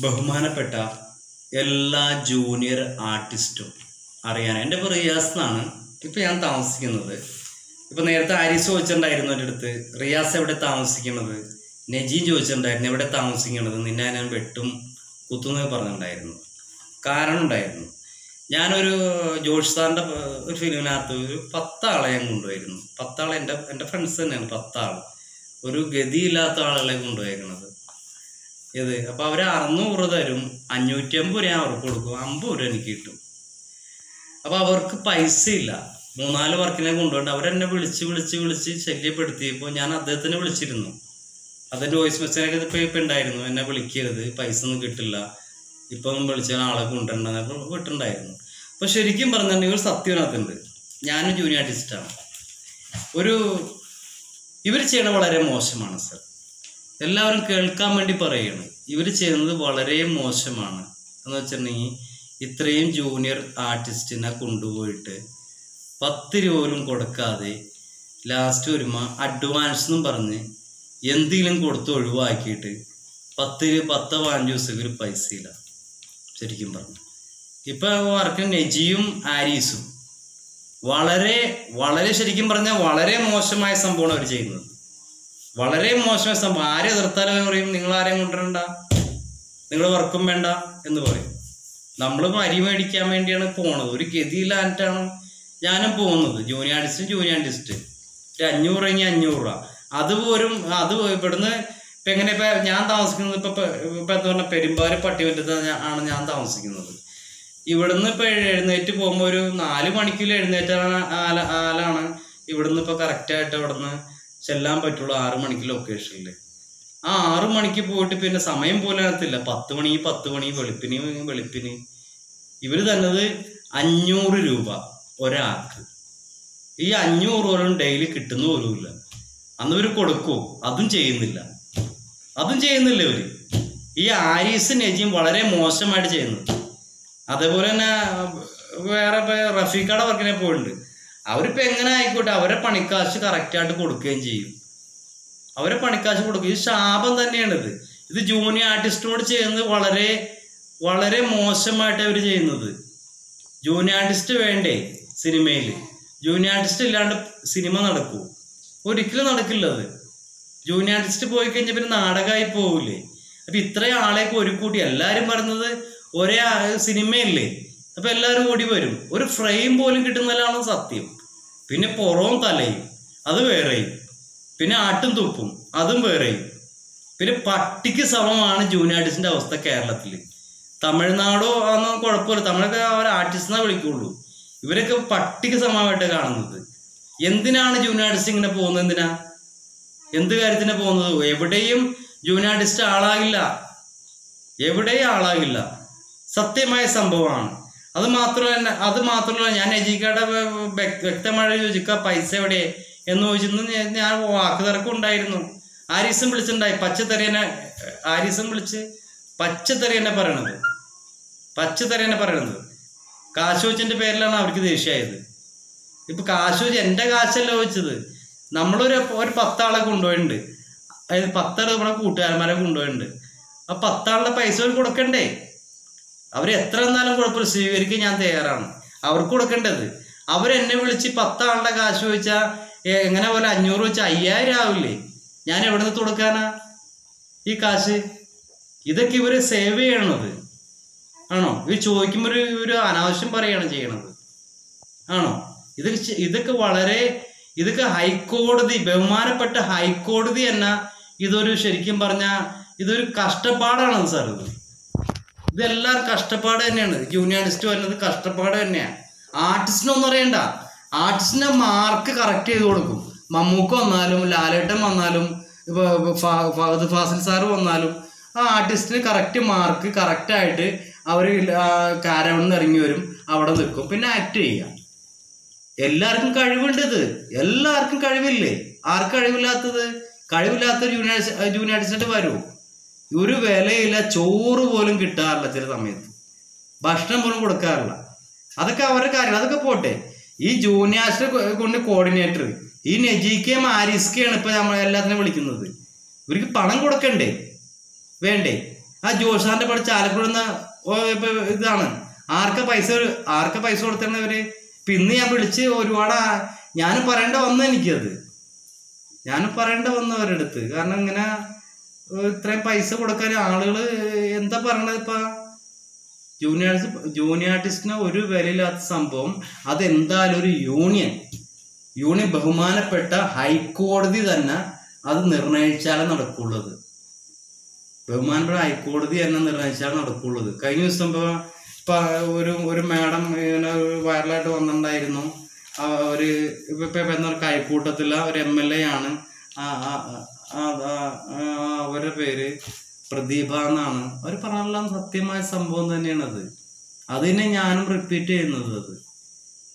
ബഹുമാനപ്പെട്ട എല്ലാ ജൂനിയർ ആർട്ടിസ്റ്റും അറിയാൻ എന്റെ പേര് റിയാസ് എന്നാണ് ഇപ്പം ഞാൻ താമസിക്കുന്നത്. ഇപ്പം നേരത്തെ ആരിസ് ചോദിച്ചിട്ടുണ്ടായിരുന്നു എന്റെ അടുത്ത് റിയാസ് എവിടെ താമസിക്കുന്നത് നജീൻ ചോദിച്ചിട്ടുണ്ടായിരുന്നു എവിടെ താമസിക്കുന്നത് നിന്നെ ഞാൻ വെട്ടും കുത്തുന്നത് പറഞ്ഞിട്ടുണ്ടായിരുന്നു. കാരണം ഉണ്ടായിരുന്നു. ഞാനൊരു ജോഷ് സാറിന്റെ ഒരു ഫിലിമിനകത്ത് ഒരു പത്താളെ ഞാൻ കൊണ്ടുപോയിരുന്നു. പത്താളെ എന്റെ എന്റെ ഫ്രണ്ട്സ് തന്നെയാണ് പത്താൾ ഒരു ഗതിയില്ലാത്ത ആളുകളെ കൊണ്ടുപോയേക്കണത് ഇത് അപ്പോൾ അവർ അറുന്നൂറ് തരും. അഞ്ഞൂറ്റി അമ്പത് രൂപ അവർക്ക് കൊടുക്കും. അമ്പത് രൂപ എനിക്ക് കിട്ടും. അപ്പോൾ അവർക്ക് പൈസ ഇല്ല. മൂന്നാൽ വർക്കിനെ കൊണ്ടുപോയിട്ട് അവരെന്നെ വിളിച്ച് വിളിച്ച് വിളിച്ച് ശല്യപ്പെടുത്തിയപ്പോൾ ഞാൻ അദ്ദേഹത്തിനെ വിളിച്ചിരുന്നു. അതിന്റെ വോയിസ് മെസ്സേജൊക്കെ ഇപ്പോൾ ഇപ്പം ഉണ്ടായിരുന്നു എന്നെ വിളിക്കരുത്. പൈസ ഒന്നും കിട്ടില്ല. ഇപ്പം വിളിച്ച ആളെ അപ്പോൾ വിട്ടുണ്ടായിരുന്നു. അപ്പോൾ ശരിക്കും പറഞ്ഞിട്ടുണ്ടെങ്കിൽ ഒരു സത്യനകത്തുണ്ട് ഞാനും ജൂനിയർ ആർട്ടിസ്റ്റാണ് ഒരു ഇവർ ചെയ്യണ വളരെ മോശമാണ് സർ എല്ലാവരും കേൾക്കാൻ വേണ്ടി പറയുകയാണ് ഇവർ ചെയ്യുന്നത് വളരെ മോശമാണ്. എന്ന് വെച്ചിട്ടുണ്ടെങ്കിൽ ഇത്രയും ജൂനിയർ ആർട്ടിസ്റ്റിനെ കൊണ്ടുപോയിട്ട് പത്ത് രൂപ പോലും കൊടുക്കാതെ ലാസ്റ്റ് ഒരുമ അഡ്വാൻസ് എന്നും പറഞ്ഞ് എന്തെങ്കിലും കൊടുത്ത് ഒഴിവാക്കിയിട്ട് പത്ത് പത്ത് പതിനഞ്ച് ദിവസത്തേക്ക് ഒരു പൈസ ഇല്ല ശരിക്കും പറഞ്ഞു. ഇപ്പം വർക്ക് നെജിയും ആരീസും വളരെ വളരെ ശരിക്കും പറഞ്ഞാൽ വളരെ മോശമായ സംഭവമാണ് അവർ ചെയ്യുന്നത്. വളരെ മോശമായ സംഭവം. ആരെ എതിർത്താലും പറയും നിങ്ങൾ ആരെയും കൊണ്ടുവരണ്ട. നിങ്ങൾ വർക്കും വേണ്ട. എന്ന് പറയും. നമ്മൾ അരി മേടിക്കാൻ വേണ്ടിയാണ് പോണത്. ഒരു ഗതിയിലായിട്ടാണ് ഞാനും പോകുന്നത്. Junior artist junior artist. ഒരു അഞ്ഞൂറ് കഴിഞ്ഞ് അഞ്ഞൂറ് രൂപ. അതുപോലും അത് ഇവിടുന്ന് ഇപ്പം എങ്ങനെ ഇപ്പം ഞാൻ താമസിക്കുന്നത് ഇപ്പം ഇപ്പം എന്താ പറഞ്ഞാൽ പട്ടി പട്ടിമറ്റത്ത് ആണ് ഞാൻ താമസിക്കുന്നത്. ഇവിടുന്ന് ഇപ്പം എഴുന്നേറ്റ് പോകുമ്പോൾ ഒരു നാല് മണിക്കൂർ എഴുന്നേറ്റാണ് ആല ആലാണ് ഇവിടുന്ന് ഇപ്പം കറക്റ്റായിട്ട് ഇവിടുന്ന് ചെല്ലാൻ പറ്റുള്ളൂ ആറു മണിക്ക് ലൊക്കേഷനിൽ ആ ആറു മണിക്ക് പോയിട്ട് പിന്നെ സമയം പോലെ അറിയത്തില്ല പത്ത് മണി പത്ത് മണി വെളുപ്പിന് വെളുപ്പിന്. ഇവർ തന്നത് അഞ്ഞൂറ് രൂപ ഒരാൾക്ക്. ഈ അഞ്ഞൂറ് പോലും ഡെയിലി കിട്ടുന്ന പോലുമില്ല. അന്ന് ഇവർ കൊടുക്കുമോ അതും ചെയ്യുന്നില്ല. അതും ചെയ്യുന്നില്ല ഇവർ. ഈ ആരീസ് നജീം വളരെ മോശമായിട്ട് ചെയ്യുന്നത് അതേപോലെ തന്നെ വേറെ റഫീഖാടെ വർക്കിനെ പോയിട്ടുണ്ട്. അവരിപ്പോ എങ്ങനെ ആയിക്കോട്ടെ? അവരെ പണിക്കാശ് കറക്റ്റായിട്ട് കൊടുക്കുകയും ചെയ്യും. അവരെ പണിക്കാശ് കൊടുക്കും. ഇത് ശാപം തന്നെയാണിത്. ഇത് ജൂനിയർ ആർട്ടിസ്റ്റിനോട് ചെയ്യുന്നത് വളരെ വളരെ മോശമായിട്ട് അവർ ചെയ്യുന്നത്. ജൂനിയർ ആർട്ടിസ്റ്റ് വേണ്ടേ സിനിമയിൽ ജൂനിയർ ആർട്ടിസ്റ്റ് ഇല്ലാണ്ട് സിനിമ നടക്കൂ. ഒരിക്കലും നടക്കില്ല അത്. ജൂനിയർ ആർട്ടിസ്റ്റ് പോയി കഴിഞ്ഞാൽ പിന്നെ നാടകമായി പോവില്ലേ അപ്പൊ ഇത്രയും ആളെയൊക്കെ ഒരു കൂട്ടി എല്ലാവരും പറയുന്നത് ഒരേ സിനിമയില്ലേ? അപ്പൊ എല്ലാവരും കൂടി വരും. ഒരു ഫ്രെയിം പോലും കിട്ടുന്നതിലാണ് സത്യം? പിന്നെ പുറവും തലയും അത് വേറെയും. പിന്നെ ആട്ടും തുപ്പും അതും വേറെയും. പിന്നെ പട്ടിക്ക് സമമാണ് ജൂനിയർ ആർട്ടിസ്റ്റിന്റെ അവസ്ഥ കേരളത്തിൽ തമിഴ്നാടോ ആണോ കുഴപ്പമില്ല. തമിഴൊക്കെ അവർ ആർട്ടിസ്റ്റിനെ വിളിക്കുള്ളൂ. ഇവരൊക്കെ പട്ടിക്ക് സമമായിട്ട് കാണുന്നത്. എന്തിനാണ് ജൂനിയർ ആർട്ടിസ്റ്റ് ഇങ്ങനെ പോകുന്നത് എന്തിനാ? എന്ത് കാര്യത്തിന് പോകുന്നത്? എവിടെയും ജൂനിയർ ആർട്ടിസ്റ്റ് ആളാകില്ല. എവിടെയും ആളാകില്ല. സത്യമായ സംഭവമാണ്. അത് മാത്രമല്ല അത് മാത്രമല്ല ഞാൻ എജിക്കയുടെ വ്യക്തമായി ചോദിക്കുക പൈസ എവിടെ? എന്ന് ചോദിച്ചിരുന്നു ഞാൻ- വാക്ക് തർക്കം ഉണ്ടായിരുന്നു. ആരീസും വിളിച്ചിട്ടുണ്ടായി? പച്ചത്തെറിയനെ ആരീസും വിളിച്ച് പച്ചത്തെറിയനെ പറയണത്. പച്ചത്തെറിയനെ പറയണത്. കാശോച്ചിന്റെ പേരിലാണ് അവർക്ക് ദേഷ്യമായത്. ഇപ്പൊ കാശോച്ച് എന്റെ കാശല്ല ചോദിച്ചത്? നമ്മളൊരു ഒരു പത്താളെ കൊണ്ടുപോയിട്ടുണ്ട്. അതായത് പത്താൾ നമ്മുടെ കൂട്ടുകാരന്മാരെ കൊണ്ടുപോയിട്ടുണ്ട്. ആ പത്താളുടെ പൈസ കൊടുക്കണ്ടേ? അവർ എത്ര എന്നാലും കുഴപ്പമില്ല. സ്വീകരിക്കാൻ ഞാൻ തയ്യാറാണ്. അവർക്ക് കൊടുക്കേണ്ടത്. അവരെന്നെ വിളിച്ച് പത്താളുടെ കാശ് ചോദിച്ചാൽ എങ്ങനെ പോലെ അഞ്ഞൂറ് വെച്ച് അയ്യായിരം ആവില്ലേ? ഞാൻ എവിടെ നിന്ന് കൊടുക്കാനാ ഈ കാശ്? ഇതൊക്കെ ഇവർ സേവ് ചെയ്യണത്. ആണോ? ഇവർ ചോദിക്കുമ്പോൾ ഒരു ഒരു അനാവശ്യം പറയുകയാണ് ചെയ്യണത്. ആണോ? ഇത് ഇതൊക്കെ വളരെ ഇതൊക്കെ ഹൈക്കോടതി ബഹുമാനപ്പെട്ട ഹൈക്കോടതി എന്ന ഇതൊരു ശരിക്കും പറഞ്ഞാൽ ഇതൊരു കഷ്ടപ്പാടാണ് സാർ ഇത്. ഇതെല്ലാം കഷ്ടപ്പാട് തന്നെയാണ്. ആർട്ടിസ്റ്റ് വരുന്നത് കഷ്ടപ്പാട് തന്നെയാണ്. ആർട്ടിസ്റ്റിനൊന്നും അറിയണ്ട. ആർട്ടിസ്റ്റിന്റെ മാർക്ക് കറക്റ്റ് ചെയ്ത് കൊടുക്കും. മമ്മൂക്ക വന്നാലും ലാലേട്ടൻ വന്നാലും ഫഹദ് ഫാസിൽ സാറ് വന്നാലും ആ ആർട്ടിസ്റ്റിന് കറക്റ്റ് മാർക്ക് കറക്റ്റായിട്ട് അവർ നിന്ന് ഇറങ്ങി വരും. അവിടെ നിൽക്കും. പിന്നെ ആക്ട് ചെയ്യാം. എല്ലാവർക്കും കഴിവുണ്ട് ഇത്. എല്ലാവർക്കും കഴിവില്ലേ? ആർക്ക് കഴിവില്ലാത്തത്? കഴിവില്ലാത്ത ജൂനിയർ ജൂനിയർ ആർട്ടിസ്റ്റ് വരൂ. ഒരു വിലയില്ല ചോറ് പോലും കിട്ടാറില്ല ചില സമയത്ത്. ഭക്ഷണം പോലും കൊടുക്കാറില്ല. അതൊക്കെ അവരുടെ കാര്യം അതൊക്കെ പോട്ടെ. ഈ ജൂനിയാസ്റ്റർ കൊണ്ട് കോർഡിനേറ്റർ ഈ നെജിക്കയും ആരിസ്കയാണ് ഇപ്പൊ നമ്മൾ എല്ലാത്തിനും വിളിക്കുന്നത്. ഇവർക്ക് പണം കൊടുക്കണ്ടേ? വേണ്ടേ? ആ ജോഷാന്റെ പണി ചാലക്കുടുന്ന ഇതാണ്. ആർക്ക പൈസ ആർക്ക പൈസ കൊടുത്തിരുന്നവര് ഇപ്പൊ പിന്നെ ഞാൻ വിളിച്ച് ഒരുപാട് ഞാനും പറയേണ്ട വന്നു എനിക്കത്. ഞാനും പറയേണ്ട വന്നു അവരുടെ അടുത്ത്. കാരണം ഇങ്ങനെ ഇത്രയും പൈസ കൊടുക്കാൻ ആളുകൾ എന്താ പറയണത് ഇപ്പൊ? ജൂനിയർ ജൂനിയർ ആർട്ടിസ്റ്റിന് ഒരു വിലയില്ലാത്ത സംഭവം. അതെന്തായാലും ഒരു യൂണിയൻ യൂണിയൻ ബഹുമാനപ്പെട്ട ഹൈക്കോടതി തന്നെ അത് നിർണയിച്ചാലേ നടക്കുള്ളത് ബഹുമാനപ്പെട്ട ഹൈക്കോടതി തന്നെ നിർണയിച്ചാലേ നടക്കുള്ളത് കഴിഞ്ഞ ദിവസം ഇപ്പൊ ഒരു ഒരു മാഡം ഇങ്ങനെ വൈറലായിട്ട് വന്നിട്ടുണ്ടായിരുന്നു. ഒരു ഇപ്പൊ എന്താ കൈക്കൂട്ടത്തിലെ ഒരു എം എൽ എ ആണ്. അവരുടെ പേര് പ്രദീപ എന്നാണ്. അവർ പറഞ്ഞെല്ലാം സത്യമായ സംഭവം തന്നെയാണ് അത് അതിനെ ഞാനും റിപ്പീറ്റ് ചെയ്യുന്നത് അത്.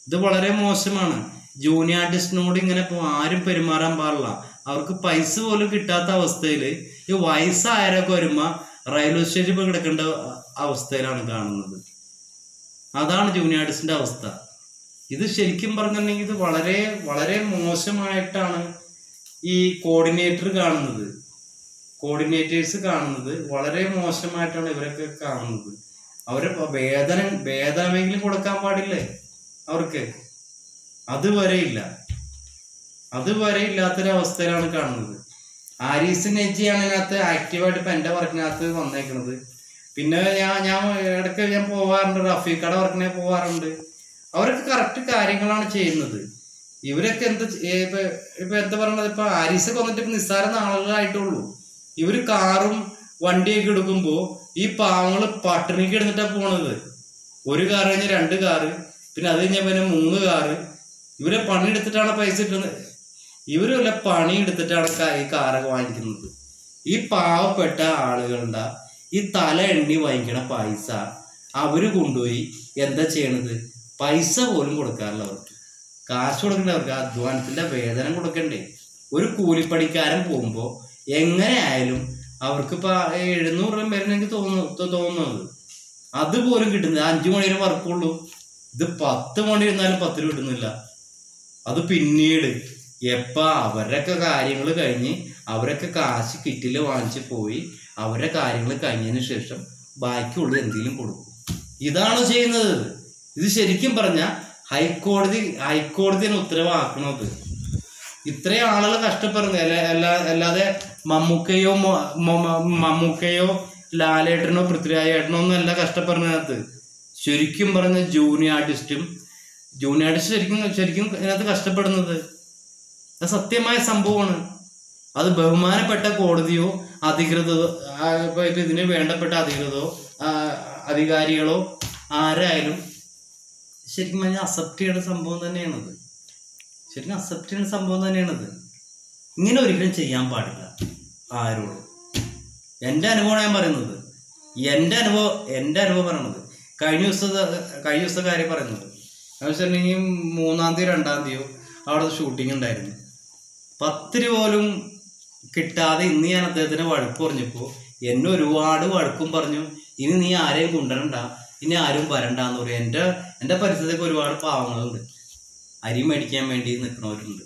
ഇത് വളരെ മോശമാണ്. ജൂനിയർ ആർട്ടിസ്റ്റിനോട് ഇങ്ങനെ ആരും പെരുമാറാൻ പാടില്ല. അവർക്ക് പൈസ പോലും കിട്ടാത്ത അവസ്ഥയിൽ ഈ വയസ്സായവരൊക്കെ വരുമ്പോ റെയിൽവേ സ്റ്റേഷൻ പോയി കിടക്കേണ്ട അവസ്ഥയിലാണ് കാണുന്നത്. അതാണ് ജൂനിയർ ആർട്ടിസ്റ്റിന്റെ അവസ്ഥ. ഇത് ശരിക്കും പറഞ്ഞിട്ടുണ്ടെങ്കിൽ ഇത് വളരെ വളരെ മോശമായിട്ടാണ് ഈ കോർഡിനേറ്റർ കാണുന്നത്. കോർഡിനേറ്റേഴ്സ് കാണുന്നത് വളരെ മോശമായിട്ടാണ് ഇവരൊക്കെ കാണുന്നത്. അവരെ വേദന വേതനം വേതനമെങ്കിലും കൊടുക്കാൻ പാടില്ലേ അവർക്ക്? അതുവരെ ഇല്ല. അതുവരെ ഇല്ലാത്തൊരവസ്ഥയിലാണ് കാണുന്നത്. ആരീസ് നെജിയാണ് ഇതിനകത്ത് ആക്റ്റീവായിട്ട് ഇപ്പം എന്റെ വർക്കിനകത്ത് വന്നേക്കുന്നത് പിന്നെ ഞാൻ ഞാൻ ഇടയ്ക്ക് ഞാൻ പോവാറുണ്ട് റഫീഖയുടെ വർക്കിനെ പോവാറുണ്ട്. അവരൊക്കെ കറക്റ്റ് കാര്യങ്ങളാണ് ചെയ്യുന്നത്. ഇവരൊക്കെ എന്ത് ഇപ്പൊ ഇപ്പൊ എന്താ പറയണത്? ഇപ്പൊ ആരീസൊക്കെ വന്നിട്ട് ഇപ്പൊ നിസ്സാര നാളുകളായിട്ടുള്ളൂ. ഇവർ കാറും വണ്ടിയൊക്കെ എടുക്കുമ്പോ ഈ പാവങ്ങൾ പട്ടിണിക്ക് എടുത്തിട്ടാ പോണത്. ഒരു കാർ കഴിഞ്ഞ രണ്ട് കാറ് പിന്നെ അത് കഴിഞ്ഞാൽ പിന്നെ മൂന്ന് കാറ്. ഇവരെ പണി എടുത്തിട്ടാണ് പൈസ കിട്ടുന്നത് ഇവർ വല്ല പണി എടുത്തിട്ടാണ് ഈ കാറൊക്കെ വാങ്ങിക്കുന്നത്. ഈ പാവപ്പെട്ട ആളുകളുടെ ഈ തല എണ്ണി വാങ്ങിക്കണ പൈസ അവർ കൊണ്ടുപോയി എന്താ ചെയ്യണത്? പൈസ പോലും കൊടുക്കാറില്ല അവർക്ക്. കാശ് കൊടുക്കണ്ടേ അവർക്ക് അധ്വാനത്തിന്റെ വേതനം കൊടുക്കണ്ടേ? ഒരു കൂലിപ്പണിക്കാരൻ പോകുമ്പോ എങ്ങനെ ആയാലും അവർക്ക് ഇപ്പൊ എഴുന്നൂറ് രൂപ വരെ എനിക്ക് തോന്നുന്നു തോന്നുന്നത്. അതുപോലും കിട്ടുന്നില്ല. അഞ്ചു മണി വരെ വർക്കുള്ളൂ. ഇത് പത്ത് മണി ഇരുന്നാലും പത്ത് രൂപ കിട്ടുന്നില്ല. അത് പിന്നീട് എപ്പ അവരുടെയൊക്കെ കാര്യങ്ങൾ കഴിഞ്ഞ് അവരൊക്കെ കാശ് കിറ്റിൽ വാങ്ങിച്ച് പോയി അവരുടെ കാര്യങ്ങൾ കഴിഞ്ഞതിന് ശേഷം ബാക്കിയുള്ളത് എന്തെങ്കിലും കൊടുക്കും. ഇതാണ് ചെയ്യുന്നത്? ഇത് ശരിക്കും പറഞ്ഞ ഹൈക്കോടതി ഹൈക്കോടതിന് ഉത്തരവാക്കണത്. ഇത്രയും ആളുകൾ കഷ്ടപ്പെടുന്നത്. അല്ല അല്ല- അല്ലാതെ മമ്മൂക്കയോ മമ്മൂക്കയോ ലാലേട്ടനോ പൃഥ്വിരാജ് ഏട്ടനോ ഒന്നും അല്ല കഷ്ടപ്പെടുന്നതിനകത്ത്. ശരിക്കും പറഞ്ഞ ജൂനിയർ ആർട്ടിസ്റ്റും ജൂനിയർ ആർട്ടിസ്റ്റ് ശരിക്കും ശരിക്കും ഇതിനകത്ത് കഷ്ടപ്പെടുന്നത്. അത് സത്യമായ സംഭവമാണ്. അത് ബഹുമാനപ്പെട്ട കോടതിയോ അധികൃതോ ആ, ഇപ്പൊ ഇപ്പൊ ഇതിന് വേണ്ടപ്പെട്ട അധികൃതോ അധികാരികളോ ആരായാലും ശരിക്കും പറഞ്ഞാൽ അക്സെപ്റ്റ് ചെയ്യുന്ന സംഭവം തന്നെയാണത്. ശരിക്കും അക്സെപ്റ്റ് ചെയ്യുന്ന സംഭവം തന്നെയാണത്. ഇങ്ങനെ ഒരിക്കലും ചെയ്യാൻ പാടില്ല. ആരോടും. എന്റെ അനുഭവമാണ് ഞാൻ പറയുന്നത്. എന്റെ അനുഭവം എന്റെ അനുഭവം പറയണത്. കഴിഞ്ഞ ദിവസത്തെ കഴിഞ്ഞ ദിവസത്തെ കാര്യം പറയുന്നത്. എന്ന് വെച്ചിട്ടുണ്ടെങ്കിൽ മൂന്നാം തീയതി രണ്ടാം തീയതിയോ അവിടെ ഷൂട്ടിംഗ് ഉണ്ടായിരുന്നു. പത്ത് രൂപ പോലും കിട്ടാതെ ഇന്ന് ഞാൻ അദ്ദേഹത്തിന് വഴക്ക് പറഞ്ഞപ്പോൾ എന്നെ ഒരുപാട് വഴക്കും പറഞ്ഞു. ഇനി നീ ആരെയും കൊണ്ടുവരണ്ട. ഇനി ആരും വരണ്ടെന്ന് പറയും എന്റെ എന്റെ പരിസരത്തൊക്കെ ഒരുപാട് പാവങ്ങളുണ്ട്. അരി മേടിക്കാൻ വേണ്ടി നിൽക്കുന്നവരുണ്ട്.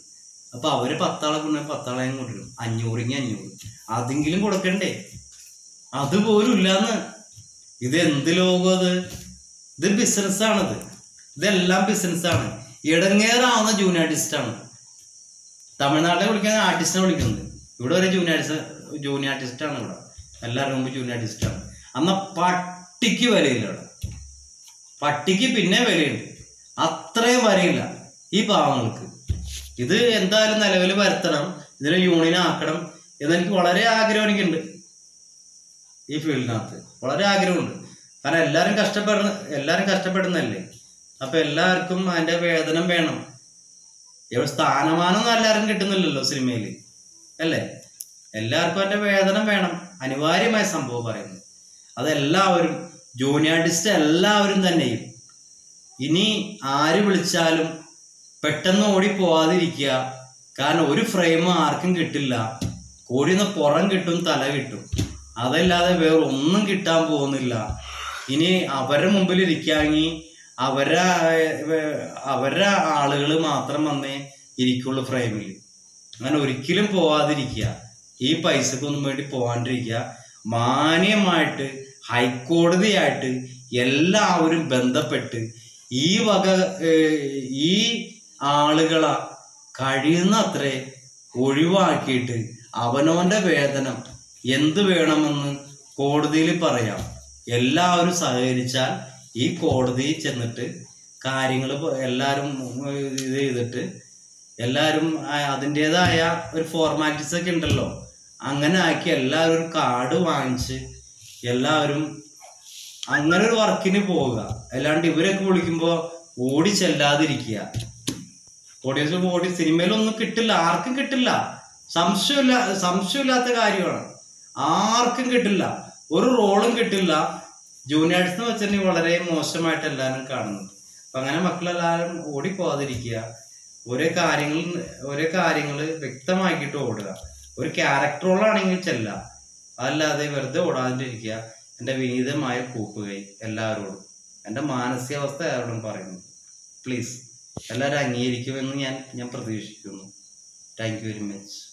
അപ്പൊ അവർ പത്താളെ കൊണ്ടു പത്താളെയും കൊണ്ടുവരും. അഞ്ഞൂറിങ്ങി അഞ്ഞൂറ്. അതെങ്കിലും കൊടുക്കണ്ടേ? അതുപോലും ഇല്ലാന്ന്. ഇത് എന്ത് ലോകം അത്? ഇത് ബിസിനസ്സാണിത് ഇതെല്ലാം ബിസിനസ്സാണ് ഇടങ്ങേറാവുന്ന ജൂനിയർ ആർട്ടിസ്റ്റാണ് തമിഴ്നാട്ടിലെ വിളിക്കുന്ന ആർട്ടിസ്റ്റിനെ വിളിക്കുന്നത് ഇവിടെ ഒരു ജൂനിയർ ആർട്ടിസ്റ്റ് ജൂനിയർ ആർട്ടിസ്റ്റാണ് ഇവിടെ. എല്ലാവരും മുമ്പ് ജൂനിയർ ആർട്ടിസ്റ്റാണ് അന്ന പട്ടിക്ക് വിലയില്ല ഇവിടെ. പട്ടിക്ക് പിന്നെ വിലയുണ്ട്. അത്രയും വരയില്ല ഈ പാവങ്ങൾക്ക്. ഇത് എന്തായാലും നിലവിൽ വരുത്തണം. ഇതിനെ യൂണിയൻ ആക്കണം എന്നെനിക്ക് വളരെ ആഗ്രഹം എനിക്കുണ്ട്. ഈ ഫീൽഡിനകത്ത് വളരെ ആഗ്രഹമുണ്ട്. കാരണം എല്ലാവരും കഷ്ടപ്പെടുന്ന എല്ലാവരും കഷ്ടപ്പെടുന്നല്ലേ അപ്പൊ എല്ലാവർക്കും അതിന്റെ വേതനം വേണം. ഇവിടെ സ്ഥാനമാനമൊന്നും എല്ലാവരും കിട്ടുന്നില്ലല്ലോ സിനിമയിൽ അല്ലേ? എല്ലാവർക്കും അതിന്റെ വേതനം വേണം. അനിവാര്യമായ സംഭവം പറയുന്നത്. അതെല്ലാവരും ജൂനിയർ ആർട്ടിസ്റ്റ് എല്ലാവരും തന്നെയും. ഇനി ആര് വിളിച്ചാലും പെട്ടെന്ന് ഓടി പോവാതിരിക്കുക കാരണം ഒരു ഫ്രെയിം ആർക്കും കിട്ടില്ല. കോടിന്ന് പുറം കിട്ടും തല കിട്ടും. അതല്ലാതെ വേറെ ഒന്നും കിട്ടാൻ പോകുന്നില്ല. ഇനി അവരുടെ മുമ്പിൽ ഇരിക്കാമെങ്കിൽ അവരുടെ ഏർ, അവരുടെ ആളുകൾ മാത്രം വന്നേ ഇരിക്കുള്ളൂ ഫ്രെയിമിൽ അങ്ങനെ ഒരിക്കലും പോവാതിരിക്കുക. ഈ പൈസക്കൊന്നും വേണ്ടി പോവാണ്ടിരിക്കുക. മാന്യമായിട്ട് ഹൈക്കോടതിയായിട്ട് എല്ലാവരും ബന്ധപ്പെട്ട് ഈ വക ഈ ആളുകളെ കഴിയുന്നത്രേ ഒഴിവാക്കിയിട്ട് അവനോന്റെ വേതനം എന്ത് വേണമെന്ന് കോടതിയിൽ പറയാം. എല്ലാവരും സഹകരിച്ചാൽ ഈ കോടതിയിൽ ചെന്നിട്ട് കാര്യങ്ങൾ എല്ലാവരും ഇത് ചെയ്തിട്ട് എല്ലാവരും അതിന്റെതായ ഒരു ഫോർമാലിറ്റീസ് ഒക്കെ ഉണ്ടല്ലോ. അങ്ങനെ ആക്കി എല്ലാവരും ഒരു കാർഡ് വാങ്ങിച്ച് എല്ലാവരും അങ്ങനെ ഒരു വർക്കിന് പോവുക. അല്ലാണ്ട് ഇവരൊക്കെ വിളിക്കുമ്പോൾ ഓടി ചെല്ലാതിരിക്കുക. ഓഡിയൻസ് ഓടി സിനിമയിലൊന്നും കിട്ടില്ല ആർക്കും കിട്ടില്ല. സംശയമില്ല സംശയമില്ലാത്ത കാര്യമാണ്. ആർക്കും കിട്ടില്ല. ഒരു റോളും കിട്ടില്ല. ജൂനിയേഴ്സ് എന്ന് വെച്ചിട്ടുണ്ടെങ്കിൽ വളരെ മോശമായിട്ട് എല്ലാവരും കാണുന്നത്. അപ്പൊ അങ്ങനെ മക്കളെല്ലാവരും ഓടിപ്പോവാതിരിക്കുക ഓരോ കാര്യങ്ങൾ ഓരോ കാര്യങ്ങൾ വ്യക്തമാക്കിയിട്ട് ഓടുക. ഒരു ക്യാരക്ടർ റോളാണെങ്കിൽ ചെല്ല. അതല്ലാതെ വെറുതെ ഓടാതിരിക്കുക എന്റെ വിനീതമായ കൂപ്പുകൈ എല്ലാവരോടും. എന്റെ മാനസികാവസ്ഥ എല്ലാവരോടും പറയുന്നു. പ്ലീസ് എല്ലാവരും അംഗീകരിക്കുമെന്ന് ഞാൻ ഞാൻ പ്രതീക്ഷിക്കുന്നു. Thank you very much